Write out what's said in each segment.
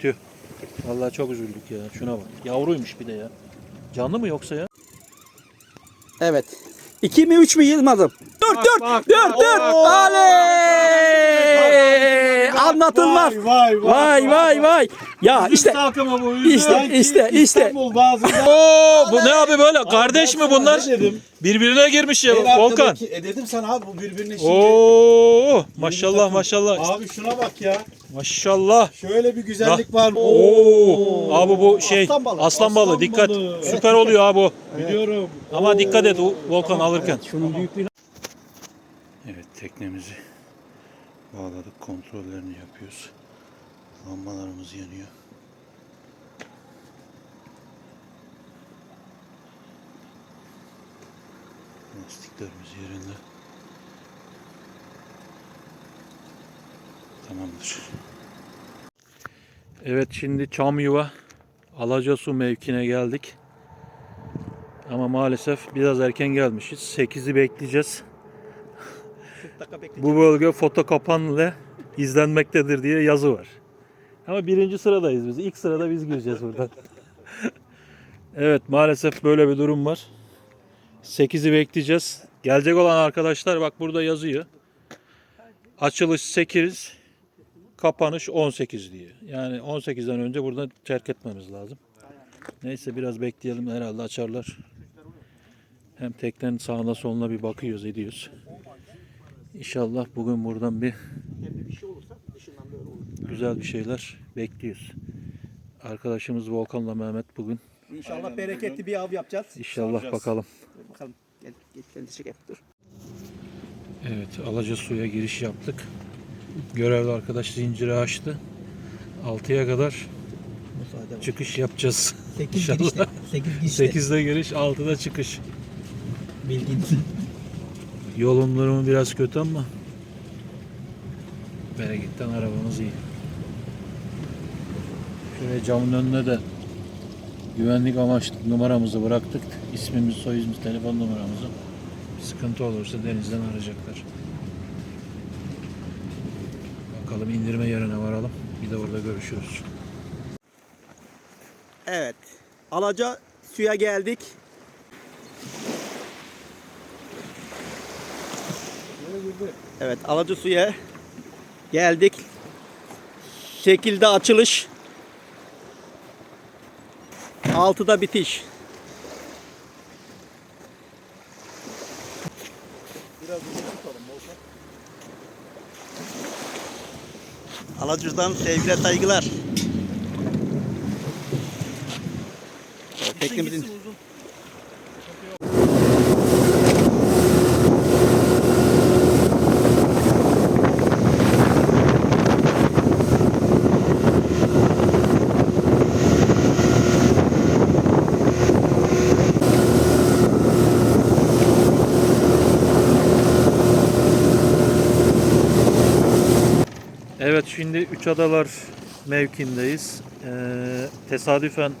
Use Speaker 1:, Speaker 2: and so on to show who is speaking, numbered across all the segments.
Speaker 1: Tüh. Vallahi çok üzüldük ya. Şuna bak. Yavruymuş bir de ya. Canlı mı yoksa ya?
Speaker 2: Evet. 2 mi 3 mü Yılmaz'ım? Dur dur
Speaker 1: bak,
Speaker 2: dur
Speaker 1: bak,
Speaker 2: dur.
Speaker 1: bak.
Speaker 2: Aley! Anlatılmaz.
Speaker 3: Vay
Speaker 2: Vay vay vay. Ya işte
Speaker 1: takımı bu.
Speaker 2: işte işte işte.
Speaker 3: İstanbul bazında.
Speaker 1: Oo, bu ne abi böyle? Kardeş mi bunlar?
Speaker 3: Dedim?
Speaker 1: Birbirine girmiş ya Volkan.
Speaker 3: arkadaki- E dedim sana abi bu birbirine şimdi.
Speaker 1: Oo, maşallah
Speaker 3: takım.
Speaker 1: maşallah.
Speaker 3: Abi şuna bak ya.
Speaker 1: Maşallah.
Speaker 3: Şöyle bir güzellik var.
Speaker 1: Oo, abi bu şey
Speaker 2: Aslan balığı.
Speaker 1: aslan balığı
Speaker 3: Aslan
Speaker 1: dikkat.
Speaker 3: balığı.
Speaker 1: Süper oluyor abi bu.
Speaker 3: Biliyorum.
Speaker 1: Ama dikkat et Volkan alırken.
Speaker 2: Şunun büyüklüğüne
Speaker 1: Evet teknemizi bağladık kontrollerini yapıyoruz. Lambalarımız yanıyor. Lastiklerimiz yerinde. Tamamdır. Evet şimdi Çamyuva Alacasu mevkine geldik. Ama maalesef biraz erken gelmişiz. 8'i bekleyeceğiz. Bu bölge foto kapanla izlenmektedir diye yazı var. Ama birinci sıradayız biz. İlk sırada biz gireceğiz buradan. evet maalesef böyle bir durum var. 8'i bekleyeceğiz. Gelecek olan arkadaşlar bak burada yazıyor. Açılış 8, kapanış 18 diye. Yani 18'den önce buradan terk etmemiz lazım. Neyse biraz bekleyelim herhalde açarlar. Hem teknenin sağına soluna bir bakıyoruz ediyoruz. İnşallah bugün buradan bir güzel bir şeyler bekliyoruz. Arkadaşımız Volkan'la Mehmet bugün
Speaker 2: İnşallah bereketli bir av yapacağız.
Speaker 1: inşallah bakalım.
Speaker 2: Bakalım. Gel, gel, gel, çek, dur.
Speaker 1: Evet Alaca suya giriş yaptık. Görevli arkadaş zinciri açtı. 6'ya kadar
Speaker 2: Müsaade var.
Speaker 1: çıkış yapacağız.
Speaker 2: 8
Speaker 1: İnşallah.
Speaker 2: girişte. 8 girişte.
Speaker 1: 8'de giriş 6'da çıkış.
Speaker 2: Bilginiz.
Speaker 1: Yolun durumu biraz kötü ama bereketten arabamız iyi. Şöyle camın önüne de güvenlik amaçlı numaramızı bıraktık. İsmimiz, soyizimiz, telefon numaramızı. Bir sıkıntı olursa denizden arayacaklar. Bakalım indirme yerine varalım. Bir de orada görüşürüz.
Speaker 2: Evet. Alaca suya geldik. Evet, Alaca suya geldik. Şekilde açılış. Altıda bitiş. Alacı'dan sevgiler saygılar. Teknemizin
Speaker 1: Evet şimdi Üç Adalar mevkindeyiz. Ee, tesadüfen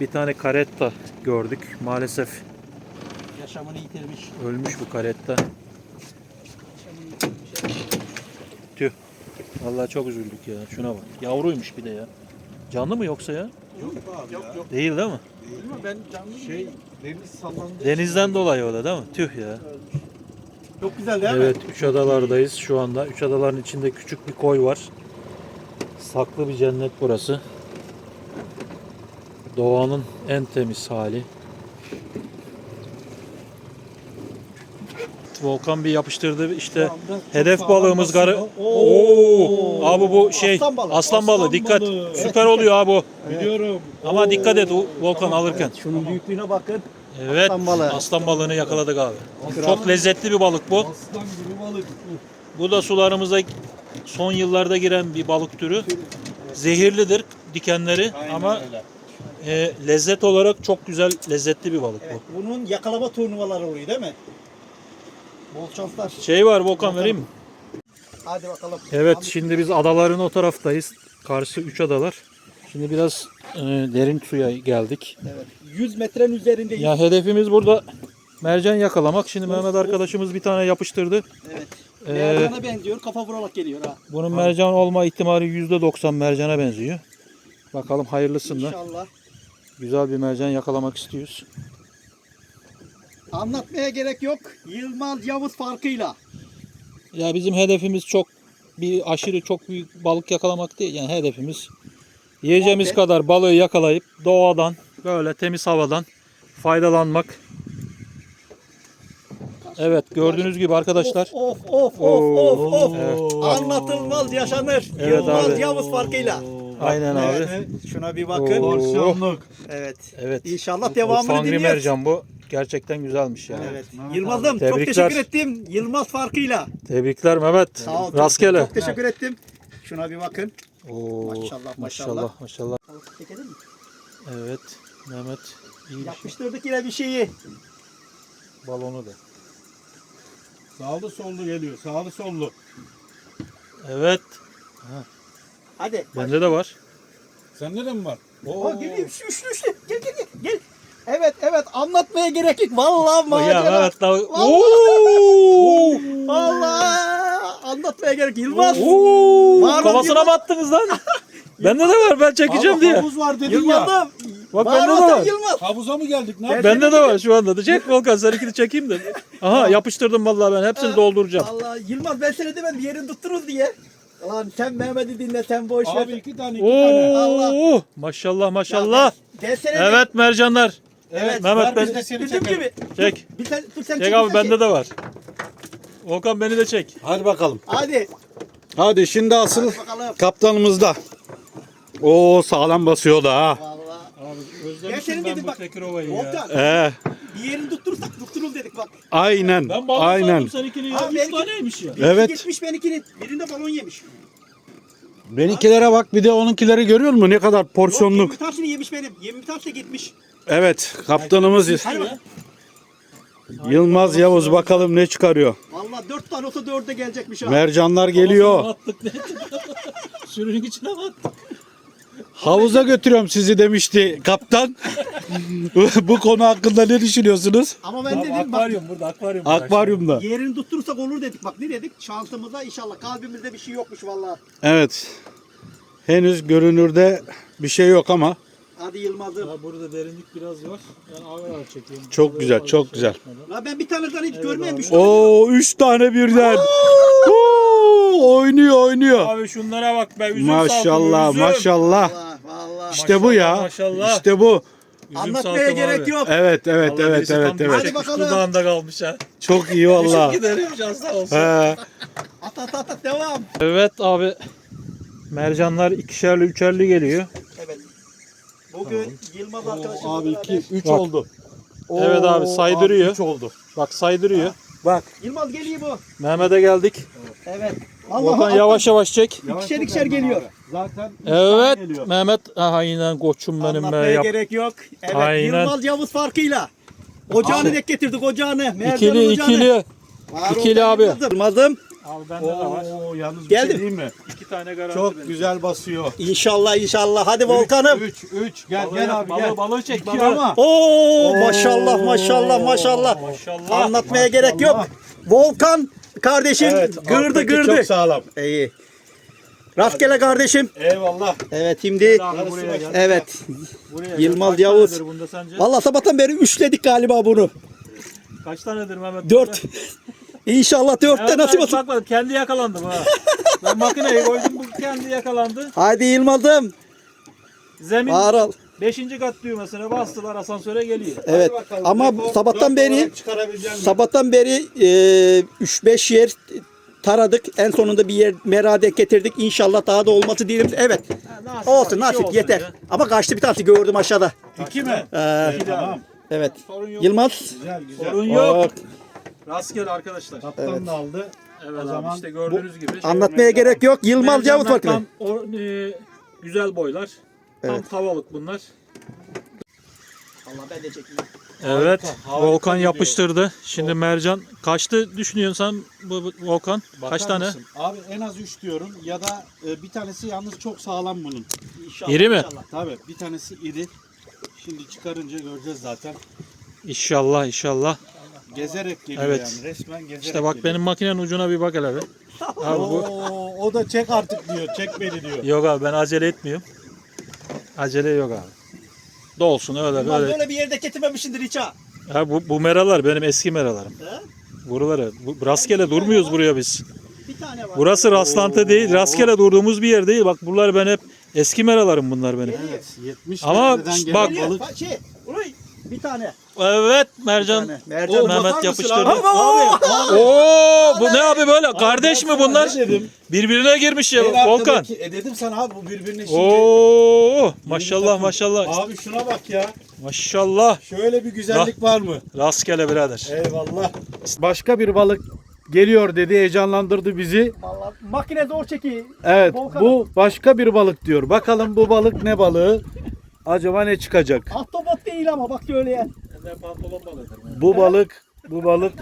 Speaker 1: bir tane karetta gördük. Maalesef
Speaker 2: yaşamını yitirmiş.
Speaker 1: ölmüş bu karetta. Tüh. Vallahi çok üzüldük ya. Şuna bak. Yavruymuş bir de ya. Canlı mı yoksa ya?
Speaker 3: Yok abi ya.
Speaker 1: Değil değil mi?
Speaker 3: Ben canlı şey deniz sallandı.
Speaker 1: Denizden dolayı o da değil mi? Tüh ya.
Speaker 2: Çok güzel değil
Speaker 1: Evet, Üç Adalardayız şu anda. Üç Adaların içinde küçük bir koy var. Saklı bir cennet burası. Doğanın en temiz hali. Volkan bir yapıştırdı işte hedef balığımız garı. Oo! Abi bu şey
Speaker 2: Aslan balığı.
Speaker 1: aslan balığı dikkat.
Speaker 3: balığı.
Speaker 1: Süper oluyor abi bu.
Speaker 3: Biliyorum.
Speaker 1: Ama dikkat et Volkan alırken.
Speaker 2: Şunun büyüklüğüne bakın.
Speaker 1: Evet.
Speaker 2: Aslan balığı.
Speaker 1: Aslan balığını yakaladık abi. Çok lezzetli bir balık bu.
Speaker 3: Aslan gibi balık.
Speaker 1: Bu da sularımıza son yıllarda giren bir balık türü. Zehirlidir dikenleri ama e, lezzet olarak çok güzel lezzetli bir balık
Speaker 2: Evet, bunun yakalama turnuvaları oluyor değil mi? Bol şanslar.
Speaker 1: bu. Şey var Volkan vereyim mi?
Speaker 2: Hadi bakalım.
Speaker 1: Evet
Speaker 2: Abi,
Speaker 1: şimdi biz adaların o taraftayız. Karşı üç adalar. Şimdi biraz derin suya geldik.
Speaker 2: Evet. 100 metrenin üzerindeyiz.
Speaker 1: Ya hedefimiz burada mercan yakalamak. Şimdi Mehmet arkadaşımız bir tane yapıştırdı.
Speaker 2: Evet.
Speaker 1: Ee,
Speaker 2: Mercana benziyor. Kafa vurarak geliyor ha.
Speaker 1: bunun mercan olma ihtimali %90 mercana benziyor. Bakalım hayırlısından.
Speaker 2: İnşallah.
Speaker 1: Güzel bir mercan yakalamak istiyoruz.
Speaker 2: Anlatmaya gerek yok. Yılmaz Yavuz farkıyla.
Speaker 1: Ya bizim hedefimiz çok bir aşırı çok büyük balık yakalamak değil. Yani hedefimiz yiyeceğimiz
Speaker 2: Muhabbet.
Speaker 1: kadar balığı yakalayıp doğadan böyle temiz havadan faydalanmak. Evet gördüğünüz gibi arkadaşlar.
Speaker 2: Of of of of of of.
Speaker 1: Evet.
Speaker 2: Anlatılmaz yaşanır.
Speaker 1: Evet
Speaker 2: Yılmaz
Speaker 1: abi.
Speaker 2: Yavuz farkıyla.
Speaker 1: Aynen abi.
Speaker 2: Evet. Şuna bir bakın.
Speaker 3: Porsiyonluk.
Speaker 2: Evet.
Speaker 1: Evet.
Speaker 2: İnşallah devamını
Speaker 1: Fangri
Speaker 2: dinliyoruz.
Speaker 1: mercan bu. Gerçekten güzelmiş yani.
Speaker 2: Evet. Yılmaz'ım çok teşekkür ettim. Yılmaz farkıyla.
Speaker 1: Tebrikler Mehmet.
Speaker 2: Sağ ol. çok-
Speaker 1: Rastgele.
Speaker 2: Çok teşekkür ettim. Şuna bir bakın.
Speaker 1: Oo,
Speaker 2: Maşallah, maşallah.
Speaker 1: maşallah maşallah.
Speaker 2: Çekelim mi?
Speaker 1: Evet Mehmet iyi bir şey.
Speaker 2: Yapıştırdık yine bir şeyi.
Speaker 1: balonu da.
Speaker 3: Sağlı sollu geliyor. Sağlı sollu.
Speaker 1: Evet
Speaker 2: Hadi.
Speaker 1: bende de var.
Speaker 3: Sende de mi var? Oo.
Speaker 2: Aa, geliyor. Üçlü üçlü üçlü. Gel gel gel. gel. Evet evet anlatmaya gerek yok. Vallahi
Speaker 1: Ya
Speaker 2: macera.
Speaker 1: Mehmet daha...
Speaker 2: Vallahi.
Speaker 1: Oo!
Speaker 2: Allah anlatmaya gerek yok. Yılmaz.
Speaker 1: Oo! Kafasına
Speaker 2: Yılmaz.
Speaker 1: mı attınız lan? bende de var ben çekeceğim
Speaker 3: Abi,
Speaker 1: diye.
Speaker 3: Havuz var dedin ya.
Speaker 2: Yılmaz'ım.
Speaker 1: Bak
Speaker 2: Var
Speaker 1: bende de var.
Speaker 2: Yılmaz.
Speaker 3: Havuza mı geldik? Ne
Speaker 2: Ben-
Speaker 3: yapıyorsun?
Speaker 1: Bende de var şu anda da. Çek Volkan seninkini çekeyim de. Aha yapıştırdım vallahi ben hepsini dolduracağım.
Speaker 2: Allah Yılmaz ben sana demedim yerini tutturuz diye. Lan sen Mehmet'i dinle sen boş ver.
Speaker 3: Abi iki tane iki tane.
Speaker 2: Allah.
Speaker 1: Oo! Maşallah maşallah.
Speaker 2: Ben sana
Speaker 1: Evet mercanlar.
Speaker 2: Evet.
Speaker 1: Mehmet
Speaker 3: ver
Speaker 1: ben
Speaker 3: biz de seni çekelim.
Speaker 2: gibi.
Speaker 1: çek.
Speaker 2: Bir sen, dur sen
Speaker 1: Çek
Speaker 2: çek,
Speaker 1: abi
Speaker 2: sen
Speaker 1: bende
Speaker 2: çek.
Speaker 1: de var. Volkan beni de çek.
Speaker 3: Hadi bakalım.
Speaker 2: Hadi.
Speaker 3: Hadi şimdi asıl
Speaker 2: Hadi bakalım.
Speaker 3: kaptanımızda. Oo sağlam basıyor da ha.
Speaker 2: Vallahi.
Speaker 1: Abi
Speaker 2: Ben senin dedim bak.
Speaker 1: Tekirova'yı
Speaker 2: Volkan
Speaker 3: Ee,
Speaker 2: bir yerini tutturursak tutturul dedik bak.
Speaker 3: aynen.
Speaker 1: Ben balık
Speaker 3: aynen.
Speaker 1: sandım seninkini ya.
Speaker 2: Abi
Speaker 1: Üç
Speaker 2: benimki-
Speaker 1: taneymiş ya.
Speaker 3: Evet.
Speaker 2: gitmiş benimkinin. Birinde balon yemiş.
Speaker 3: Benimkilere bak bir de onunkileri görüyor musun? Ne kadar
Speaker 2: Yok,
Speaker 3: porsiyonluk.
Speaker 2: yirmi tanesini yemiş benim. 20 tanesi gitmiş.
Speaker 3: Evet kaptanımız. Yılmaz Yavuz bakalım ne çıkarıyor.
Speaker 2: Valla 4 tane olsa 4'e gelecekmiş ha.
Speaker 3: Mercanlar geliyor.
Speaker 1: Sürünün içine mi attık?
Speaker 3: Havuza götürüyorum sizi demişti kaptan. Bu konu hakkında ne düşünüyorsunuz?
Speaker 2: Ama ben
Speaker 1: Tamam,
Speaker 2: dedim bak
Speaker 1: akvaryum burada akvaryum. var.
Speaker 3: Akvaryumda.
Speaker 2: yerini tutturursak olur dedik. Bak ne dedik? Şansımıza inşallah kalbimizde bir şey yokmuş valla.
Speaker 3: Evet. Henüz görünürde bir şey yok ama
Speaker 2: Hadi Yılmaz'ım.
Speaker 1: Ya burada derinlik biraz var. Ben ağır ağır çekeyim.
Speaker 3: Çok
Speaker 1: Böyle
Speaker 3: güzel, çok
Speaker 1: şey
Speaker 3: güzel.
Speaker 1: yapmadan.
Speaker 2: La ben bir taneden hiç tane.
Speaker 3: Oo 3 tane birden. Oo, oynuyor oynuyor.
Speaker 1: Abi şunlara bak be üzüm
Speaker 3: Maşallah
Speaker 1: salkımı, üzüm.
Speaker 3: maşallah.
Speaker 2: Valla valla.
Speaker 3: İşte bu ya.
Speaker 1: Maşallah.
Speaker 3: İşte bu.
Speaker 1: Üzüm
Speaker 2: Anlatmaya
Speaker 1: salkımı
Speaker 2: gerek
Speaker 1: abi.
Speaker 2: yok.
Speaker 3: Evet evet
Speaker 1: Vallahi
Speaker 3: evet
Speaker 1: birisi
Speaker 3: evet
Speaker 1: tam
Speaker 3: evet.
Speaker 2: Hadi bakalım.
Speaker 1: Dudağında kalmış ha.
Speaker 3: Çok iyi valla.
Speaker 1: Giderim şanslı olsun.
Speaker 3: He.
Speaker 2: At at at at devam.
Speaker 1: Evet abi. Mercanlar ikişerli üçerli geliyor.
Speaker 2: Evet. Bugün Yılmaz arkadaşımla
Speaker 3: Abi
Speaker 2: beraber.
Speaker 3: 2 3
Speaker 1: Bak.
Speaker 3: oldu.
Speaker 1: Evet abi, saydırıyor.
Speaker 3: 3 oldu.
Speaker 1: Bak saydırıyor.
Speaker 3: Bak.
Speaker 2: Yılmaz geliyor bu.
Speaker 1: Mehmet'e geldik.
Speaker 2: Evet.
Speaker 1: Volkan
Speaker 2: Allah
Speaker 1: yavaş yavaş çek.
Speaker 2: İkişer ikişer geliyor.
Speaker 3: Zaten
Speaker 1: Evet. Mehmet. Ha, aynen koçum benim be.
Speaker 2: Anlatmaya
Speaker 1: Yap.
Speaker 2: gerek yok. Evet
Speaker 1: Aynen.
Speaker 2: Yılmaz Yavuz farkıyla. Ocağını denk getirdik ocağını. Mercan'ın
Speaker 1: İkili
Speaker 2: ocağını.
Speaker 1: ikili.
Speaker 2: Var
Speaker 1: ikili
Speaker 2: oldu
Speaker 1: abi.
Speaker 2: Yılmaz'ım.
Speaker 1: Abi bende de var.
Speaker 3: Oo yalnız bir
Speaker 2: Geldim.
Speaker 3: şey diyeyim mi?
Speaker 1: İki tane garanti
Speaker 3: Çok
Speaker 1: benim.
Speaker 3: güzel basıyor.
Speaker 2: İnşallah inşallah. Hadi Volkan'ım.
Speaker 3: 3 3 gel
Speaker 1: Balığı
Speaker 3: gel
Speaker 1: yap,
Speaker 3: abi
Speaker 1: balığı,
Speaker 3: gel.
Speaker 1: Balığı çek
Speaker 3: İki
Speaker 1: balığı.
Speaker 3: ama.
Speaker 2: Oo maşallah maşallah maşallah.
Speaker 1: Maşallah.
Speaker 2: Anlatmaya gerek yok. Volkan kardeşim
Speaker 3: Evet,
Speaker 2: gırdı
Speaker 3: alttaki
Speaker 2: gırdı.
Speaker 3: Çok sağlam.
Speaker 2: İyi. Rastgele kardeşim.
Speaker 3: Eyvallah.
Speaker 2: Evet şimdi
Speaker 1: Abi buraya gel.
Speaker 2: evet.
Speaker 1: Buraya gel.
Speaker 2: Yılmaz
Speaker 1: Kaç
Speaker 2: Yavuz.
Speaker 1: tanedir bunda sence?
Speaker 2: Vallahi sabahtan beri üçledik galiba bunu.
Speaker 1: Kaç tanedir Mehmet?
Speaker 2: Dört. İnşallah dörtte nasip olsun.
Speaker 1: bakmadım. Kendi yakalandım ha. ben makineyi koydum bu kendi yakalandı.
Speaker 2: Haydi Yılmaz'ım.
Speaker 1: Zemin
Speaker 2: Ağır al.
Speaker 1: 5. kat düğmesine bastılar asansöre geliyor.
Speaker 2: Evet.
Speaker 3: bakalım.
Speaker 2: Ama
Speaker 3: Rekor
Speaker 2: sabahtan beri sabahtan beri 3-5 yer taradık. En sonunda bir yer merade getirdik. İnşallah daha da olması diyelim. Evet.
Speaker 1: nasip
Speaker 2: Olsun
Speaker 1: abi,
Speaker 2: nasip
Speaker 1: olsun
Speaker 2: yeter.
Speaker 1: ya.
Speaker 2: Ama kaçtı bir tanesi gördüm aşağıda.
Speaker 3: İki mi?
Speaker 2: Ee,
Speaker 3: Tamam.
Speaker 2: evet.
Speaker 1: Sorun yok.
Speaker 2: Yılmaz.
Speaker 3: Güzel güzel.
Speaker 1: Sorun yok.
Speaker 2: Bak,
Speaker 1: Rastgele arkadaşlar.
Speaker 3: Kaptan
Speaker 2: Evet.
Speaker 3: da aldı.
Speaker 1: Evet
Speaker 3: O
Speaker 1: abi
Speaker 3: zaman
Speaker 1: işte gördüğünüz gibi.
Speaker 2: Anlatmaya gerek yok. Yılmaz Yavuz
Speaker 1: Mercanlar
Speaker 2: farklı.
Speaker 1: tam o, e, güzel boylar. Tam
Speaker 2: Evet.
Speaker 1: tavalık bunlar.
Speaker 2: Allah ben de çekeyim.
Speaker 1: Evet.
Speaker 3: harika
Speaker 1: Volkan
Speaker 3: gidiyor.
Speaker 1: yapıştırdı. Şimdi mercan kaçtı düşünüyorsun sen bu, bu Volkan?
Speaker 3: Bakar
Speaker 1: Kaç tane?
Speaker 3: mısın? Abi en az 3 diyorum ya da e, bir tanesi yalnız çok sağlam bunun.
Speaker 2: İnşallah.
Speaker 1: İri mi?
Speaker 2: inşallah.
Speaker 3: Tabii bir tanesi iri. Şimdi çıkarınca göreceğiz zaten.
Speaker 1: İnşallah inşallah.
Speaker 3: Gezerek geliyor
Speaker 1: Evet.
Speaker 3: yani. Resmen gezerek
Speaker 1: İşte bak
Speaker 3: geliyor.
Speaker 1: benim makinenin ucuna bir bak hele bir. Abi bu
Speaker 3: Oo, o da çek artık diyor. Çek beni diyor.
Speaker 1: yok abi ben acele etmiyorum. Acele yok abi. Dolsun öyle
Speaker 2: Yılmaz
Speaker 1: böyle.
Speaker 2: böyle bir yerde getirmemişsindir hiç ha.
Speaker 1: Ha, bu, bu meralar benim eski meralarım.
Speaker 2: He?
Speaker 1: Buraları bu, rastgele durmuyoruz buraya biz.
Speaker 2: Bir tane var.
Speaker 1: Burası rastlantı değil. Rastgele durduğumuz bir yer değil. Bak buralar ben hep eski meralarım bunlar benim.
Speaker 3: Evet. 70
Speaker 1: Ama
Speaker 3: metreden gelen
Speaker 1: bak-
Speaker 2: Geliyor.
Speaker 3: balık.
Speaker 2: Bak şey. Bir tane.
Speaker 1: Evet Mercan.
Speaker 2: Bir tane. Mercan.
Speaker 3: Oo, bakar
Speaker 1: Mehmet
Speaker 3: mısın
Speaker 1: yapıştırdı.
Speaker 3: Abi, abi, abi.
Speaker 1: Oo bu ne abi böyle? Kardeş mi bunlar?
Speaker 3: ne dedim?
Speaker 1: Birbirine girmiş ya
Speaker 3: En
Speaker 1: Volkan.
Speaker 3: arkadaki- E dedim sana abi bu birbirine şimdi.
Speaker 1: Oo maşallah
Speaker 3: takım.
Speaker 1: maşallah.
Speaker 3: Abi şuna bak ya.
Speaker 1: Maşallah.
Speaker 3: Şöyle bir güzellik var mı?
Speaker 1: Rastgele birader.
Speaker 3: Eyvallah. Başka bir balık geliyor dedi heyecanlandırdı bizi.
Speaker 2: Vallahi makine zor çekiyor.
Speaker 3: Evet
Speaker 2: Volkan.
Speaker 3: bu başka bir balık diyor. Bakalım bu balık ne balığı? Acaba ne çıkacak?
Speaker 2: Ahtapot değil ama bak şöyle ya.
Speaker 3: Bu balık, bu balık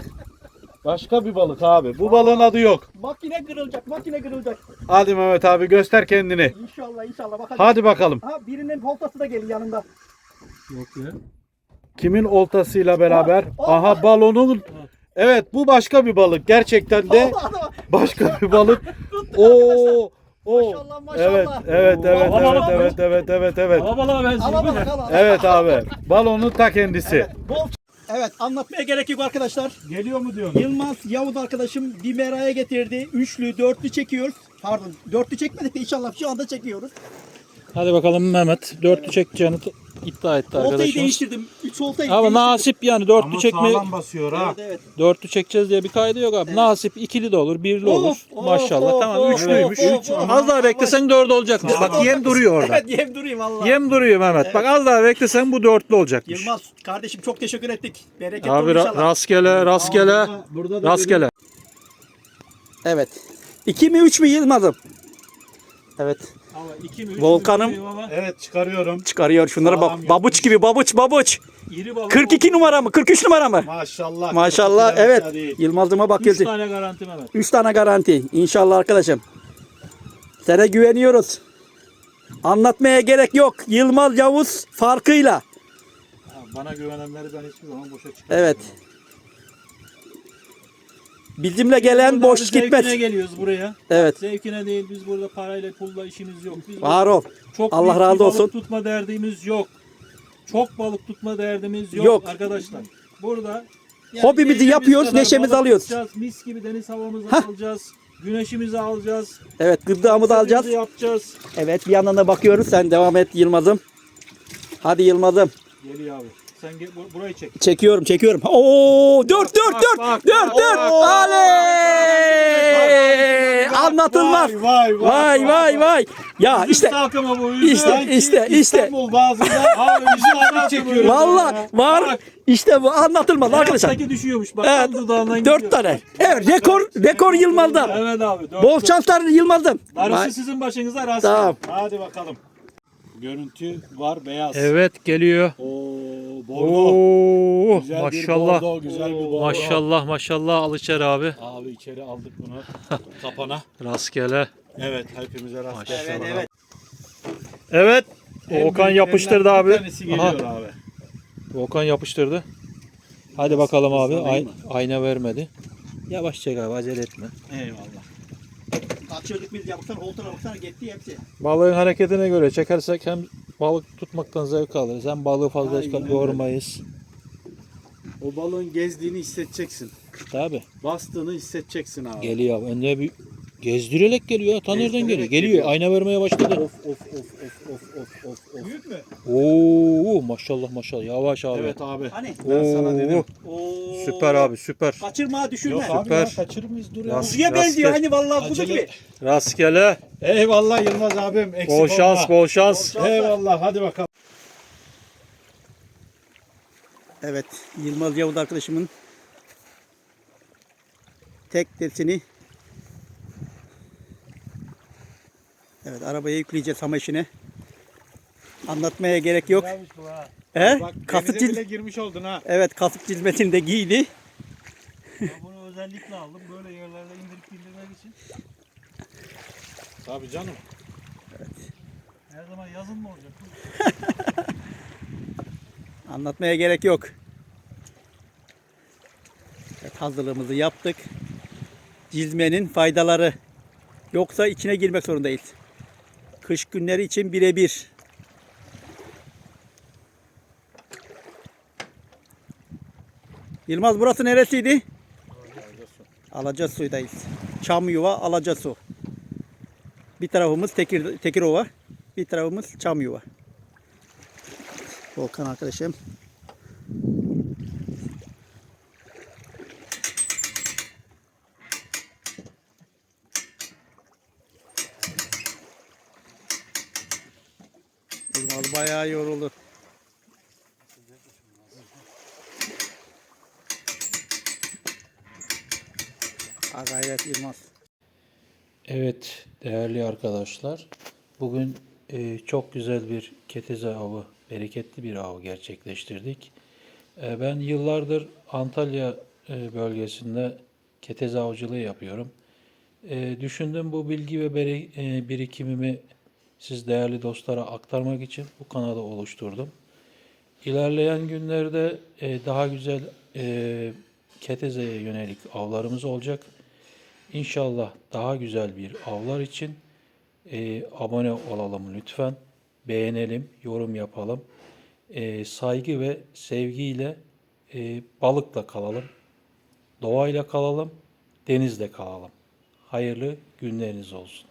Speaker 3: başka bir balık abi. Bu balığın adı yok.
Speaker 2: Makine kırılacak, makine kırılacak.
Speaker 3: Hadi Mehmet abi göster kendini.
Speaker 2: İnşallah inşallah bakalım.
Speaker 3: Hadi bakalım.
Speaker 2: Ha birinin voltası da geliyor yanında.
Speaker 3: Kimin oltasıyla beraber?
Speaker 2: Aa.
Speaker 3: Aha balonun. Evet bu başka bir balık. Gerçekten de başka bir balık. Oo.
Speaker 2: Maşallah, maşallah.
Speaker 3: Evet, evet, evet, evet, evet, evet, evet, evet.
Speaker 1: Alabalığa benziyor.
Speaker 3: Evet abi. Balonun ta kendisi.
Speaker 2: Bol. Evet anlatmaya gerek yok arkadaşlar.
Speaker 3: Geliyor mu diyorsun?
Speaker 2: Yılmaz Yavuz arkadaşım bir meraya getirdi. Üçlü, dörtlü çekiyoruz. Pardon dörtlü çekmedik de inşallah şu anda çekiyoruz.
Speaker 1: Hadi bakalım Mehmet. Dörtlü çekeceğini iddia etti
Speaker 2: Oltayı
Speaker 1: arkadaşımız.
Speaker 2: değiştirdim. Üç oltayı
Speaker 1: Ama
Speaker 2: değiştirdim.
Speaker 1: nasip yani dörtlü
Speaker 3: Ama
Speaker 1: çekme
Speaker 3: sağlam basıyor ha.
Speaker 2: Evet evet.
Speaker 1: dörtlü çekeceğiz diye bir kaydı yok abi. Nasip ikili de olur, birli
Speaker 2: Of,
Speaker 1: olur.
Speaker 2: of,
Speaker 1: Maşallah.
Speaker 2: of,
Speaker 1: tamam
Speaker 2: of,
Speaker 1: üçlüymüş.
Speaker 2: of,
Speaker 1: Az daha beklesen dört olacakmış. Bak yem duruyor orada.
Speaker 2: Evet yem durayım valla.
Speaker 1: Yem duruyor Mehmet. Bak az daha beklesen bu dörtlü olacakmış.
Speaker 2: Yılmaz kardeşim çok teşekkür ettik. Bereketli
Speaker 1: Abi
Speaker 2: olur
Speaker 1: ra-
Speaker 2: inşallah.
Speaker 1: rastgele, rastgele,
Speaker 3: Burada- burada da
Speaker 1: rastgele.
Speaker 2: Evet. 2 mi 3 mü Yılmaz'ım? Evet. Volkan'ım.
Speaker 3: Evet çıkarıyorum.
Speaker 2: Çıkarıyor şunlara bak. Babuç gibi babuç babuç.
Speaker 1: İri balık.
Speaker 2: 42 numara mı? 43 numara mı?
Speaker 3: Maşallah.
Speaker 2: Maşallah evet.
Speaker 3: değil.
Speaker 2: Yılmaz'ıma bak
Speaker 1: 3
Speaker 2: geldi.
Speaker 1: tane garanti Mehmet.
Speaker 2: 3 tane garanti. İnşallah arkadaşım. Sana güveniyoruz. Anlatmaya gerek yok. Yılmaz Yavuz farkıyla.
Speaker 1: Ha, Bana güvenenleri ben hiçbir zaman boşa çıkarmam.
Speaker 2: Evet. Bizimle gelen boş
Speaker 1: Zevkine
Speaker 2: gitmez.
Speaker 1: geliyoruz buraya.
Speaker 2: Evet.
Speaker 1: Zevkine değil biz burada parayla pulla işimiz yok. Biz
Speaker 2: Var ol.
Speaker 1: çok
Speaker 2: Allah
Speaker 1: büyük bir
Speaker 2: razı
Speaker 1: balık
Speaker 2: olsun.
Speaker 1: tutma derdimiz yok. Çok balık tutma derdimiz yok,
Speaker 2: Yok.
Speaker 1: arkadaşlar. Burada
Speaker 2: Hobimizi
Speaker 1: yiyeceğimiz
Speaker 2: yapıyoruz,
Speaker 1: kadar
Speaker 2: neşemizi
Speaker 1: balık
Speaker 2: alıyoruz.
Speaker 1: tutacağız, Mis gibi deniz havamızı
Speaker 2: Hah.
Speaker 1: alacağız. Güneşimizi alacağız.
Speaker 2: Evet gıdamızı alacağız.
Speaker 1: istediğimizi yapacağız.
Speaker 2: Evet bir yandan da bakıyoruz. Sen devam et Yılmaz'ım. Hadi Yılmaz'ım.
Speaker 1: Geliyor abi. Sen gel, bu- burayı çek.
Speaker 2: Çekiyorum çekiyorum. Oo 4 4
Speaker 1: Bak,
Speaker 2: 4
Speaker 1: bak,
Speaker 2: 4
Speaker 1: bak.
Speaker 2: 4. Aley! Anlatılmaz.
Speaker 3: Vay vay
Speaker 2: Vay vay vay. Ya
Speaker 1: Işte
Speaker 2: işte
Speaker 1: takımı bu.
Speaker 2: işte işte işte.
Speaker 3: İstanbul bazında
Speaker 1: Abi adam çekiyoruz.
Speaker 2: Valla var. İşte bu anlatılmaz arkadaşlar.
Speaker 1: Arkadaşlar. düşüyormuş. Bak
Speaker 2: Evet.
Speaker 1: dudağından gidiyor.
Speaker 2: 4 tane. Evet rekor rekor Yılmaz'dan.
Speaker 1: Evet abi. Dört,
Speaker 2: Bol
Speaker 1: dört.
Speaker 2: şanslar Yılmaz'dan.
Speaker 1: Darısı
Speaker 2: Vay.
Speaker 1: sizin başınıza rast.
Speaker 2: Tamam.
Speaker 3: Hadi bakalım. Görüntü var beyaz.
Speaker 1: Evet geliyor.
Speaker 3: Oo, bordo.
Speaker 1: Oo,
Speaker 3: Güzel
Speaker 1: maşallah.
Speaker 3: bir bordo, güzel bir bordo.
Speaker 1: Maşallah maşallah al içeri abi.
Speaker 3: Abi içeri aldık bunu. Kapana.
Speaker 1: Rastgele.
Speaker 3: Evet hepimize rast
Speaker 1: Maşallah.
Speaker 3: gelsin.
Speaker 2: Evet evet.
Speaker 1: Evet.
Speaker 3: En
Speaker 1: Okan yapıştırdı abi. Aha.
Speaker 3: abi.
Speaker 1: Okan yapıştırdı. Hadi bakalım abi. Ay- ayna vermedi. Yavaş çek abi acele etme.
Speaker 3: Eyvallah.
Speaker 2: Kaçırdık biz ya baksana oltana baksana gitti hepsi.
Speaker 1: Balığın hareketine göre çekersek hem balık tutmaktan zevk alırız hem balığı fazla
Speaker 3: Aynen öyle.
Speaker 1: yormayız.
Speaker 3: O balığın gezdiğini hissedeceksin.
Speaker 1: Tabi.
Speaker 3: Bastığını hissedeceksin abi.
Speaker 1: Geliyor abi. Önüne bir gezdirerek geliyor. ya. Ta nereden geliyor? Geliyor.
Speaker 3: geliyor.
Speaker 1: Ayna vermeye başladı.
Speaker 3: Of of of of of of of of.
Speaker 2: Büyük mü?
Speaker 1: Oo maşallah maşallah. Yavaş abi.
Speaker 3: Evet abi.
Speaker 2: Hani?
Speaker 3: Ben sana dedim.
Speaker 2: Oo.
Speaker 1: Süper abi süper.
Speaker 2: Kaçırma düşürme.
Speaker 3: Yok abi
Speaker 1: Süper.
Speaker 3: ya kaçırır mıyız? Dur ya.
Speaker 1: Rast-
Speaker 2: Kuzuya benziyor hani vallahi kuzu
Speaker 3: Acele-
Speaker 2: gibi.
Speaker 1: Rastgele.
Speaker 3: Eyvallah Yılmaz abim. Eksik
Speaker 1: Bol şans
Speaker 3: olma.
Speaker 1: bol şans.
Speaker 3: Eyvallah hadi bakalım.
Speaker 2: Evet Yılmaz Yavuz arkadaşımın tek dersini Evet arabaya yükleyeceğiz işine. Anlatmaya gerek yok. He?
Speaker 3: Bak
Speaker 2: Kasık
Speaker 3: denize girmiş oldun ha.
Speaker 2: Evet kasık cizmetini de giydi.
Speaker 1: Bunu özellikle aldım böyle yerlerde indirip bindirmek için.
Speaker 3: Tabii canım.
Speaker 1: Her zaman yazın mı olacak?
Speaker 2: Anlatmaya gerek yok. hazırlığımızı yaptık. Cizmenin faydaları. Yoksa içine girmek zorundayız. Kış günleri için birebir. Yılmaz burası neresiydi? Alacasu'dayız. Çamyuva, Alacasu. Bir tarafımız Tekir, Tekirova, bir tarafımız Çamyuva. Volkan arkadaşım. Yılmaz bayağı yoruldu. Ha gayret Yılmaz.
Speaker 1: Evet değerli arkadaşlar. Bugün e, çok güzel bir keteze avı, bereketli bir av gerçekleştirdik. E, ben yıllardır Antalya e, bölgesinde keteze avcılığı yapıyorum. E, düşündüm bu bilgi ve beri- e, birikimimi siz değerli dostlara aktarmak için bu kanalı oluşturdum. İlerleyen günlerde e, daha güzel e, ketezeye yönelik avlarımız olacak. İnşallah daha güzel bir avlar için e, abone olalım lütfen. Beğenelim, yorum yapalım. Saygı ve sevgiyle balıkla kalalım. Doğayla kalalım, denizle kalalım. Hayırlı günleriniz olsun.